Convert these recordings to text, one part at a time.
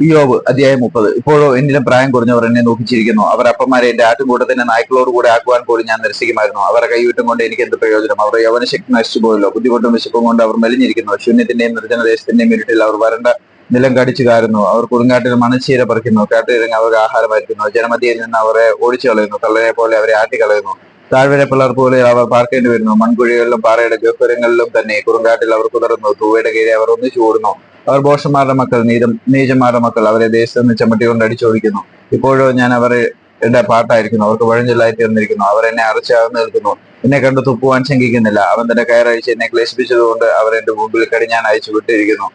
ഇയോബ് അധ്യായം മുപ്പത്. ഇപ്പോഴോ എന്നിലും പ്രായം കുറഞ്ഞവർ എന്നെ നോക്കിച്ചിരിക്കുന്നു. അവർ അപ്പന്മാരെ എന്റെ ആട്ടുകൂട്ടത്തിന്റെ നായ്ക്കളോട് കൂടെ ആക്കുവാൻ പോലും ഞാൻ നിരസിക്കുമായിരുന്നു. അവരെ കൈവിട്ടും കൊണ്ട് എനിക്ക് എന്ത് പ്രയോജനം? അവർ യവനശക്തി നശിച്ചു പോയല്ലോ ബുദ്ധിമുട്ടും വിശപ്പും കൊണ്ട് അവർ മെലിഞ്ഞിരിക്കുന്നു. ശൂന്യത്തിന്റെയും നിർജനദേശത്തിന്റെയും ഇരുട്ടിൽ അവർ വരണ്ട നിലം കടിച്ചു കാരുന്നു. അവർ കൊടുങ്കാട്ടിൽ മണച്ചീര പറിക്കുന്നു. കാട്ടിലിറങ്ങി അവർക്ക് ആഹാരമായിരിക്കുന്നു. ജനമതിയിൽ നിന്ന് അവരെ ഓടിച്ചു കളയുന്നു കള്ളനെ പോലെ അവരെ ആട്ടിക്കളയുന്നു. താഴ്വര പിള്ളർ പോലെ അവർ പാർക്കേണ്ടി വരുന്നു. മൺകുഴികളിലും പാറയുടെ ഗഹ്വരങ്ങളിലും തന്നെ കുറുങ്കാട്ടിൽ അവർ കുതറുന്നു തൂവയുടെ കീഴെ അവർ ഒന്നിച്ചു കൂടുന്നു അവർ ബോഷന്മാരുടെ മക്കൾ നീരം നീചന്മാരുടെ മക്കൾ അവരെ ദേശത്ത് നിന്ന് ചമ്മട്ടി കൊണ്ട് അടിച്ചോടിക്കുന്നു. ഇപ്പോഴോ ഞാൻ അവരുടെ പാട്ടായിരിക്കുന്നു അവർക്ക് വഴഞ്ചൊല്ലായി തീർന്നിരിക്കുന്നു അവർ എന്നെ അറച്ചാകുന്നു നിൽക്കുന്നു. എന്നെ കണ്ടു തുപ്പുവാൻ ശങ്കിക്കുന്നില്ല. അവൻ തന്റെ കയറഴിച്ച് എന്നെ ക്ലേശിപ്പിച്ചതുകൊണ്ട് അവർ എന്റെ മുമ്പിൽ കടിഞ്ഞാൻ അയച്ചു വിട്ടിരിക്കുന്നു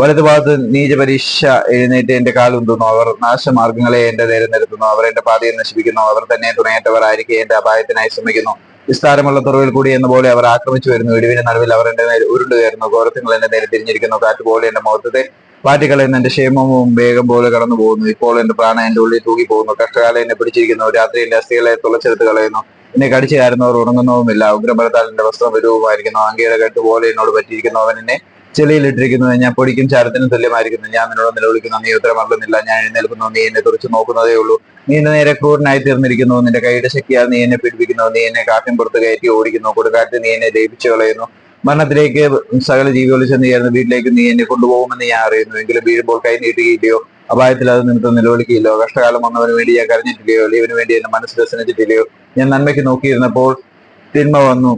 വലത് ഭാഗത്ത് നീച പരീക്ഷ എഴുന്നേറ്റ് എന്റെ കാലുന്തുന്നു അവർ നാശമാർഗങ്ങളെ എന്റെ നേരെ നിരത്തുന്നു. അവർ എന്റെ പാതയെ നശിപ്പിക്കുന്നു. അവർ തന്നെ തുണയേറ്റവർ ആയിരിക്കെ എന്റെ അപായത്തിനായി ശ്രമിക്കുന്നു. വിസ്താരമുള്ള തുറവിൽ കൂടി എന്ന പോലെ അവർ ആക്രമിച്ചു വരുന്നു. ഇടിവിന്റെ നടുവിൽ അവർ എന്റെ നേരെ ഉരുണ്ടു കയറുന്നു ഘോരത്തിങ്ങൾ എന്റെ നേരെ തിരിഞ്ഞിരിക്കുന്നു. കാറ്റ് പോലെ എന്റെ മുഖത്തെ പാറ്റിക്കളയുന്ന എന്റെ ക്ഷേമവും വേഗം പോലെ കടന്നു പോകുന്നു ഇപ്പോൾ എന്റെ പ്രാണ എന്റെ ഉള്ളിൽ തൂകി പോകുന്നു കഷ്ടകാലം എന്നെ പിടിച്ചിരിക്കുന്നു. രാത്രി എന്റെ അസ്ഥികളെ തുളച്ചെടുത്ത് കളയുന്നു. എന്നെ കടിച്ചു കയറുന്നവർ ഉണങ്ങുന്നവുമില്ല ഉഗ്രബലത്താൽ എന്റെ വസ്ത്രം വിരൂപമായിരിക്കുന്നു ആംഗിയുടെ കെട്ട് പോലെ എന്നോട് പറ്റിയിരിക്കുന്നു. അവൻ എന്നെ ചെളിയിലിട്ടിരിക്കുന്നു ഞാൻ പൊടിക്കും ചാരത്തിനും തുല്യമായിരിക്കുന്നു. ഞാൻ നിന്നോട് നിലവിളിക്കുന്നു നീ ഉത്തരം അറിയുന്നില്ല ഞാൻ എഴുന്നേൽക്കുന്നു. നീ എന്നെ തുറച്ചു നോക്കുന്നതേ ഉള്ളൂ. നീ എന്റെ നേരെ ക്രൂരനായി തീർന്നിരിക്കുന്നു. നിന്റെ കൈയുടെ ശക്തിയാൽ നീ എന്നെ പീഡിപ്പിക്കുന്നു. നീ എന്നെ കാറ്റും പുറത്ത് കയറ്റി ഓടിക്കുന്നു. കൊടുക്കാറ്റ് നീ എന്നെ ലയിപ്പിച്ചു കളയുന്നു. മരണത്തിലേക്ക് സകല ജീവികൾ ചെന്ന് ചേർന്ന് വീട്ടിലേക്ക് നീ എന്നെ കൊണ്ടുപോകുമെന്ന് ഞാൻ അറിയുന്നു. എങ്കിലും വീഴുമ്പോൾ കൈ നീട്ടുകയില്ലയോ? അപായത്തിൽ അത് നിമിത്തം നിലവിളിക്കില്ലയോ കഷ്ടകാലം വന്നവന് വേണ്ടി ഞാൻ കരഞ്ഞിട്ടില്ലയോ? ലീവിന് വേണ്ടി എന്റെ മനസ്സ് വ്യസനിച്ചിട്ടില്ലയോ ഞാൻ നന്മയ്ക്ക് നോക്കിയിരുന്നപ്പോൾ തിന്മ വന്നു.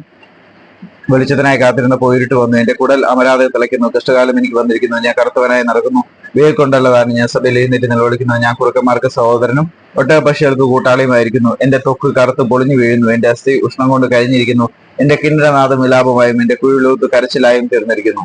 വെളിച്ചത്തിനായി കാത്തിരുന്നപ്പോൾ ഇരുട്ട് വന്നു. എന്റെ കുടൽ അമരാതെ തിളയ്ക്കുന്നു. കഷ്ടകാലം എനിക്ക് വന്നിരിക്കുന്നു. ഞാൻ കറുത്തവനായി നടക്കുന്നു. വേൽ കൊണ്ടുള്ളതാണ് ഞാൻ സഭയിൽ എഴുന്നേറ്റ് നിലവിളിക്കുന്നത് ഞാൻ കുറുക്കന്മാർക്ക് സഹോദരനും ഒട്ടക പക്ഷികൾക്ക് കൂട്ടാളിയുമായിരിക്കുന്നു. എന്റെ തൊക്ക് കറുത്ത് പൊളിഞ്ഞു വീഴുന്നു. എന്റെ അസ്ഥി ഉഷ്ണം കൊണ്ട് കഴിഞ്ഞിരിക്കുന്നു എന്റെ കിന്നരനാഥം വിലാപമായും എന്റെ കുഴിലൂത്ത് കരച്ചിലായും തീർന്നിരിക്കുന്നു.